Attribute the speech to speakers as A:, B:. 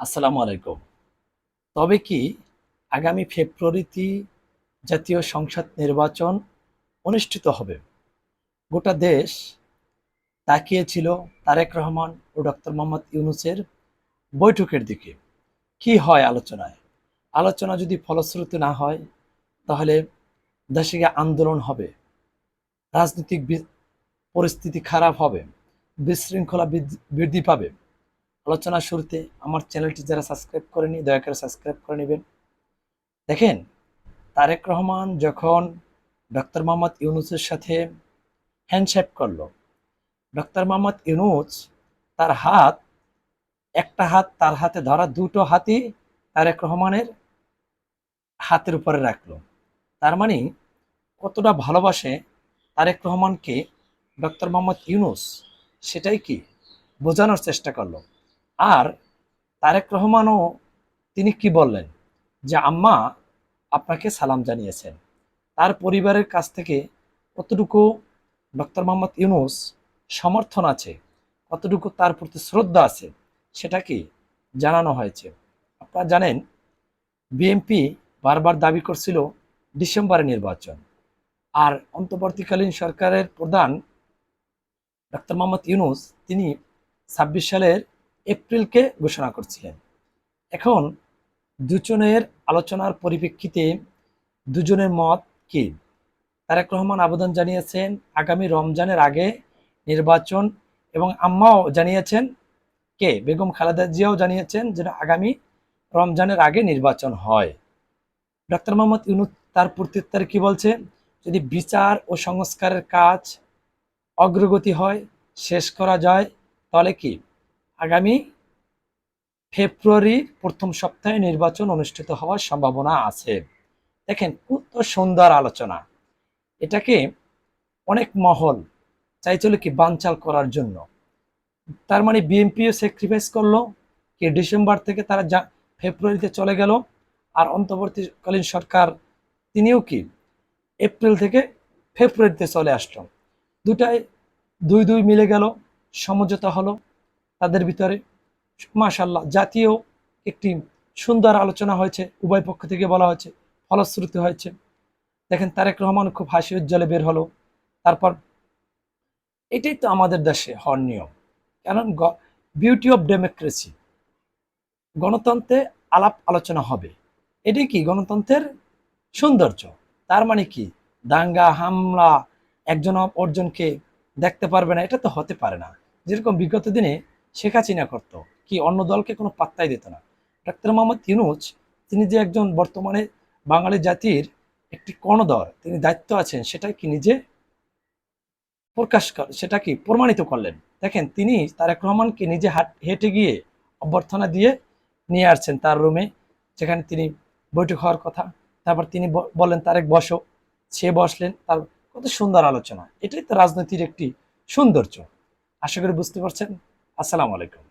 A: আসসালামু আলাইকুম। তবে কি আগামী ফেব্রুয়ারিতে জাতীয় সংসদ নির্বাচন অনুষ্ঠিত হবে? গোটা দেশ তাকিয়েছিল তারেক রহমান ও ডক্টর মোহাম্মদ ইউনুসের বৈঠকের দিকে। কি হয় আলোচনায়? আলোচনা যদি ফলশ্রুতি না হয়, তাহলে দেশে আন্দোলন হবে? রাজনৈতিক পরিস্থিতি খারাপ হবে? বিশৃঙ্খলা বৃদ্ধি পাবে? আলোচনা শুরুতে আমার চ্যানেলটি যারা সাবস্ক্রাইব করেনি, দয়া করে সাবস্ক্রাইব করে নেবেন। দেখেন, তারেক রহমান যখন ডক্টর মোহাম্মদ ইউনুসের সাথে হ্যান্ডশেক করল, ডক্টর মোহাম্মদ ইউনুস তার হাত, একটা হাত তার হাতে ধরা, দুটো হাতই তারেক রহমানের হাতের উপরে রাখল। তার মানে কতটা ভালোবাসে তারেক রহমানকে ডক্টর মোহাম্মদ ইউনুস, সেটাই কি? বোঝানোর চেষ্টা করল। আর তারেক রহমানও তিনি কি বললেন? যে, আম্মা, আপনাকে সালাম জানিয়েছেন। তার পরিবারের কাছ থেকে কতটুকু ডক্টর মোহাম্মদ ইউনুস সমর্থন আছে? কতটুকু তার প্রতি শ্রদ্ধা আছে? সেটা কি জানানো হয়েছে? আপনারা জানেন, বিএনপি বারবার দাবি করছিল ডিসেম্বরে নির্বাচন। আর অন্তর্বর্তীকালীন সরকারের প্রধান ডক্টর মোহাম্মদ ইউনুস, তিনি ছাব্বিশ সালের এপ্রিলকে ঘোষণা করছিলেন। এখন দুজনের আলোচনার পরিপ্রেক্ষিতে দুজনের মত কি? তারেক রহমান আবেদন জানিয়েছেন, আগামী রমজানের আগে নির্বাচন এবং আম্মাও জানিয়েছেন, কে? বেগম খালেদা জিয়াও জানিয়েছেন যে আগামী রমজানের আগে নির্বাচন হয়। ডক্টর মোহাম্মদ ইউনুস তার প্রত্যুত্তরে কি বলছে যদি বিচার ও সংস্কারের কাজ অগ্রগতি হয়, শেষ করা যায়, তাহলে কি? আগামী ফেব্রুয়ারির প্রথম সপ্তাহে নির্বাচন অনুষ্ঠিত হওয়ার সম্ভাবনা আছে। দেখেন, কত সুন্দর আলোচনা। এটাকে অনেক মহল চাইছিল কি বানচাল করার জন্য। তার মানে বিএনপিও স্যাক্রিফাইস করল, কি ডিসেম্বর থেকে তারা যা, ফেব্রুয়ারিতে চলে গেল, আর অন্তর্বর্তীকালীন সরকার তিনিও কি এপ্রিল থেকে ফেব্রুয়ারিতে চলে আসলো। দুটাই, দুই দুই মিলে গেল, সমঝোতা হলো। তাদের ভিতরে। মাশাল্লাহ জাতীয় একটি সুন্দর আলোচনা হয়েছে, উভয় পক্ষ থেকে বলা হয়েছে, ফলশ্রুতি হয়েছে। দেখেন, তারেক রহমান খুব হাসি উজ্জ্বলে বের হলো। তারপর, এটাই তো আমাদের দেশে হওয়ার নিয়ম। কারণ বিউটি অফ ডেমোক্রেসি গণতন্ত্রে আলাপ আলোচনা হবে। এটাই কি? গণতন্ত্রের সৌন্দর্য। তার মানে কি? দাঙ্গা, হামলা, একজন অর্জনকে দেখতে পারবে না, এটা তো হতে পারে না। যেরকম বিগত দিনে শেখ হাসিনা করত। কি অন্য দলকে কোনো পাত্তাই দিত না। ডাক্তার মোহাম্মদ ইউনুস, তিনি যে একজন বর্তমানে বাঙালি জাতির একটি কর্ণধর, তিনি দায়িত্ব আছেন, সেটা কি নিজে প্রকাশ সেটা কি প্রমাণিত করলেন? দেখেন, তিনি তারেক রহমানকে নিজে হাট গিয়ে অভ্যর্থনা দিয়ে নিয়ে আসছেন তার রুমে, যেখানে তিনি বৈঠক হওয়ার কথা। তারপর তিনি ব- বললেন, তারেক, বসো। সে বসলেন, তার কত সুন্দর আলোচনা। এটাই তো রাজনীতির একটি সৌন্দর্য। আশা করি বুঝতে পারছেন? আসসালামু আলাইকুম।